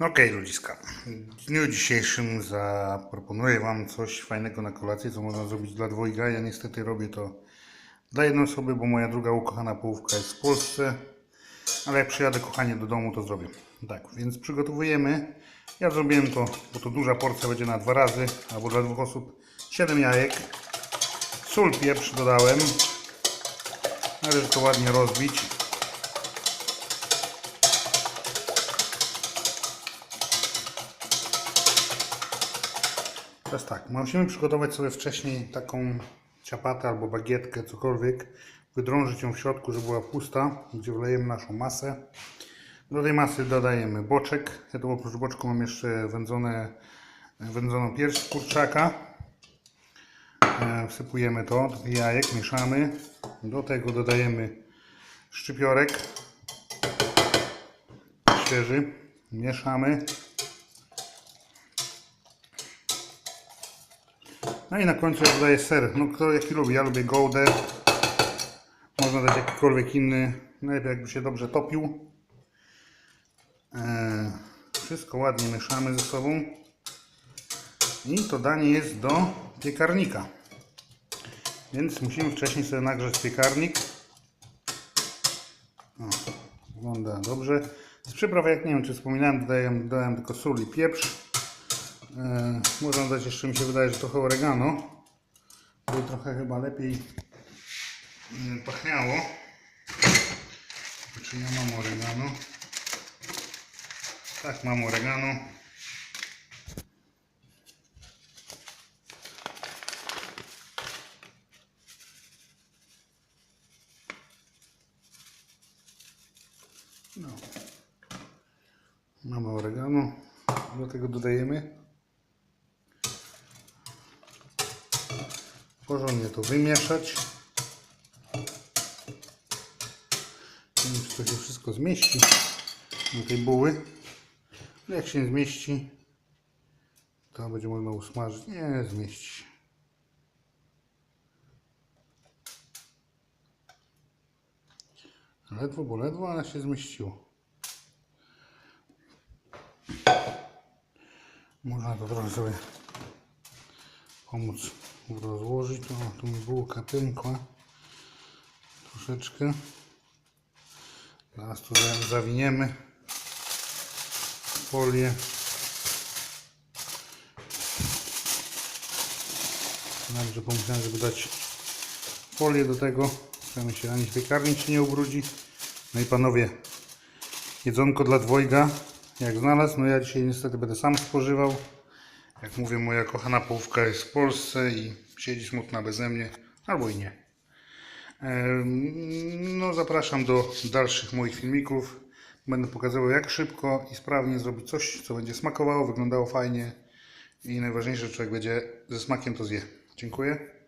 No Okej, ludziska. W dniu dzisiejszym zaproponuję Wam coś fajnego na kolację, co można zrobić dla dwojga. Ja niestety robię to dla jednej osoby, bo moja druga ukochana połówka jest w Polsce. Ale jak przyjadę, kochanie, do domu, to zrobię. Tak, więc przygotowujemy. Ja zrobiłem to, bo to duża porcja będzie na dwa razy, albo dla dwóch osób. 7 jajek. Sól, pieprz dodałem. Należy to ładnie rozbić. Teraz tak, musimy przygotować sobie wcześniej taką ciapatę albo bagietkę, cokolwiek, wydrążyć ją w środku, żeby była pusta, gdzie wlejemy naszą masę. Do tej masy dodajemy boczek. Ja tu oprócz boczku mam jeszcze wędzone, wędzoną pierś kurczaka. E, Wsypujemy to, do jajek, mieszamy. Do tego dodajemy szczypiorek świeży, mieszamy. No i na końcu dodaję ser. No kto jaki lubi, ja lubię Goudę. Można dać jakikolwiek inny. Najlepiej jakby się dobrze topił. Eee, wszystko ładnie mieszamy ze sobą. I to danie jest do piekarnika. Więc musimy wcześniej sobie nagrzać piekarnik. O, wygląda dobrze. Z przypraw, jak nie wiem czy wspominałem, dodaję, dodałem tylko sól i pieprz. E, można dać jeszcze, mi się wydaje, że trochę oregano. By trochę chyba lepiej mm, pachniało. Czy ja mam oregano? Tak, mam oregano. No. Mamy oregano. Do tego dodajemy. Porządnie to wymieszać. Nie wiem, czy to się wszystko zmieści do tej buły. No jak się zmieści, to będzie można usmażyć. Nie zmieści. Ledwo, bo ledwo, ale się zmieściło. Można to trochę sobie pomóc rozłożyć. O, tu mi bułka pękła troszeczkę. Teraz tu za- zawiniemy folię. Że pomyślałem, żeby dać folię do tego. Chcemy się ani piekarnik się nie ubrudzi. No i panowie, jedzonko dla dwojga, jak znalazł. No ja dzisiaj niestety będę sam spożywał. Jak mówię, moja kochana połówka jest w Polsce i siedzi smutna beze mnie, albo i nie. No, zapraszam do dalszych moich filmików. Będę pokazywał, jak szybko i sprawnie zrobić coś, co będzie smakowało, wyglądało fajnie i najważniejsze, że człowiek będzie ze smakiem to zje. Dziękuję.